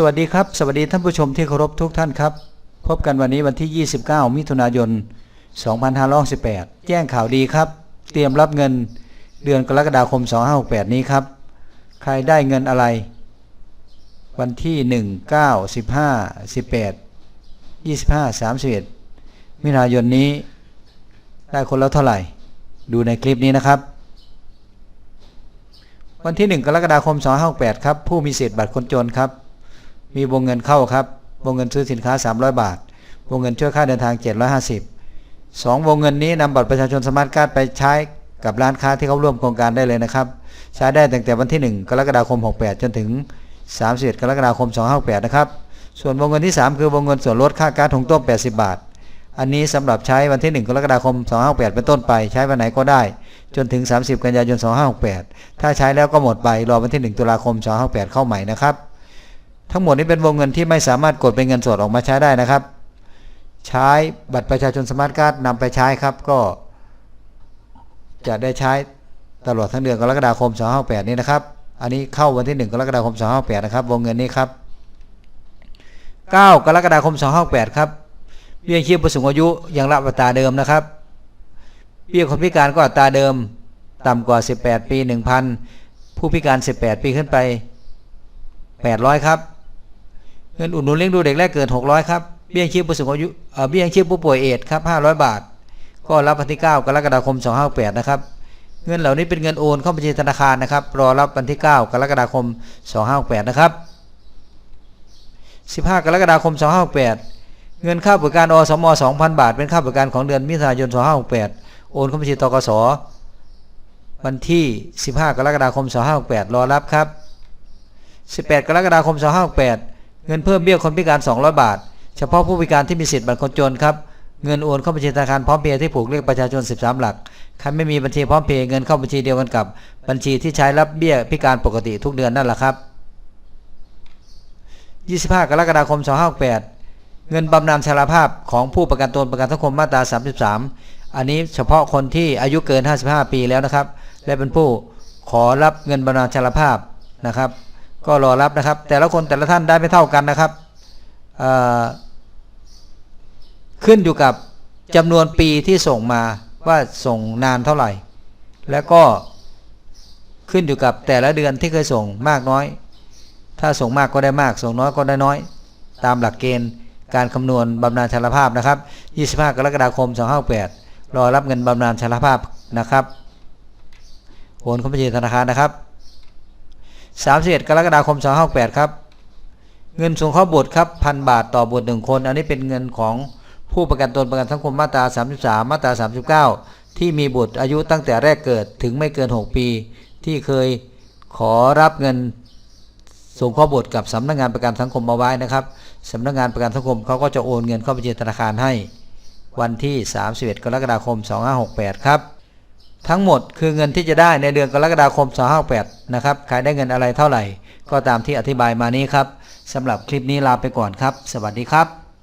สวัสดีครับ สวัสดีท่านผู้ชมที่เคารพทุกท่านครับ พบกันวันนี้วันที่ 29 มิถุนายน 2518 แจ้งข่าวดีครับ เตรียมรับเงินเดือนกรกฎาคม 2568 นี้ครับ ใครได้เงินอะไร วันที่ 1 9 15 18 25 31 มิถุนายนนี้ ได้คนละเท่าไหร่ ดูในคลิปนี้นะครับวันที่ 1 กรกฎาคม 2568 ครับ ผู้มีสิทธิ์บัตรคนจนครับ มีวงเงินเข้าครับ วงเงินซื้อสินค้า 300 บาท วงเงินช่วยค่าเดินทาง 750สองวงเงินนี้นำบัตรประชาชนสมาร์ทการ์ดไปใช้กับร้านค้าที่เขาร่วมโครงการได้เลยนะครับ ใช้ได้ตั้งแต่วันที่ 1 กรกฎาคม 68 จนถึง 31 กรกฎาคม 258 นะครับ ส่วนวงเงินที่ 3 คือวงเงินส่วนลดค่าก๊าซถุงต้ม 80 บาท อันนี้สำหรับใช้วันที่ 1 กรกฎาคม 258 เป็นต้นไป ใช้วันไหนก็ได้ จนถึง 30 กันยายน 258ถ้าใช้แล้วก็หมดไป รอวันที่ 1 ตุลาคม 258 เข้าใหม่นะครับ ทั้งหมดนี้เป็นวงเงินที่ไม่สามารถกดเป็นเงินสดออกมาใช้ได้นะครับ ใช้บัตรประชาชนสมาร์ทการ์ดนำไปใช้ครับก็จะได้ใช้ตลอดทั้งเดือนกรกฎาคม 258 นี้นะครับ อันนี้เข้าวันที่ 1 กรกฎาคม 258 นะครับ วงเงินนี้ครับ 9 กรกฎาคม 258 ครับ เบี้ยชีพผู้สูงอายุยังรับอัตราเดิมนะครับ เบี้ยคนพิการก็อัตราเดิม ต่ำกว่า 18 ปี 1,000 ผู้พิการ 18 ปีขึ้นไป 800 ครับ เงินอุดหนุนเลี้ยงดูเด็กแรกเกิด 600 ครับ เบี้ยชีพผู้สูงอายุเบี้ยชีพผู้ป่วยเอดส์ครับ 500 บาท ก็รับวันที่ 9 กรกฎาคม 258 นะครับ เงินเหล่านี้เป็นเงินโอนเข้าบัญชีธนาคารนะครับ รอรับวันที่ 9 กรกฎาคม 258 นะครับ 15 กรกฎาคม 258 เงินค่าบริการอสม 2,000 บาท เป็นค่าบริการของเดือนมิถุนายน 2568โอนเข้าบัญชีตกสวันที่ 15 กรกฎาคม 2568รอรับครับ 18 กรกฎาคม 2568 เงินเพิ่มเบี้ยคนพิการ 200 บาท เฉพาะผู้พิการที่มีสิทธิ์บัตรคนจนครับเงินโอนเข้าบัญชีธนาคารพร้อมเพย์ที่ผูกเลขประชาชน 13 หลัก ใครไม่มีบัญชีพร้อมเพย์เงินเข้าบัญชีเดียวกันกับ บัญชีที่ใช้รับเบี้ยพิการปกติทุกเดือนนั่นแหละครับ 25 กรกฎาคม 2568 เงินบำนาญชราภาพของผู้ประกันตนประกันสังคมมาตรา 33 อันนี้เฉพาะคนที่อายุเกิน 55 ปีแล้วนะครับ และเป็นผู้ขอรับเงินบำนาญชราภาพนะครับ ก็รอรับนะครับ แต่ละคนแต่ละท่านได้ไม่เท่ากันนะครับขึ้นอยู่กับจำนวนปีที่ส่งมาว่าส่งนานเท่าไหร่ แล้วก็ขึ้นอยู่กับแต่ละเดือนที่เคยส่งมากน้อย ถ้าส่งมากก็ได้มาก ส่งน้อยก็ได้น้อย ตามหลักเกณฑ์การคำนวณบำนาญชราภาพนะครับ 25 กรกฎาคม 258 รอรับเงินบำนาญชราภาพนะครับ โอนเข้าบัญชีธนาคารนะครับ 31 กรกฎาคม258ครับเงินสงเคราะห์บุตรครับพันบาทต่อบุตรหนึ่งคน อันนี้เป็นเงินของผู้ประกันตนประกันสังคมมาตรา 33 มาตรา 39 ที่มีบุตรอายุตั้งแต่แรกเกิดถึงไม่เกิน 6 ปี ที่เคยขอรับเงินส่งข้อบุตรกับสำนักงานประกันสังคมมาไว้นะครับสำนักงานประกันสังคมเขาก็จะโอนเงินเข้าบัญชีธนาคารให้ วันที่ 31 กรกฎาคม 2568 ครับ ทั้งหมดคือเงินที่จะได้ในเดือนกรกฎาคม258นะครับขายได้เงินอะไรเท่าไหร่ ก็ตามที่อธิบายมานี้ครับสำหรับคลิปนี้ลาไปก่อนครับ สวัสดีครับ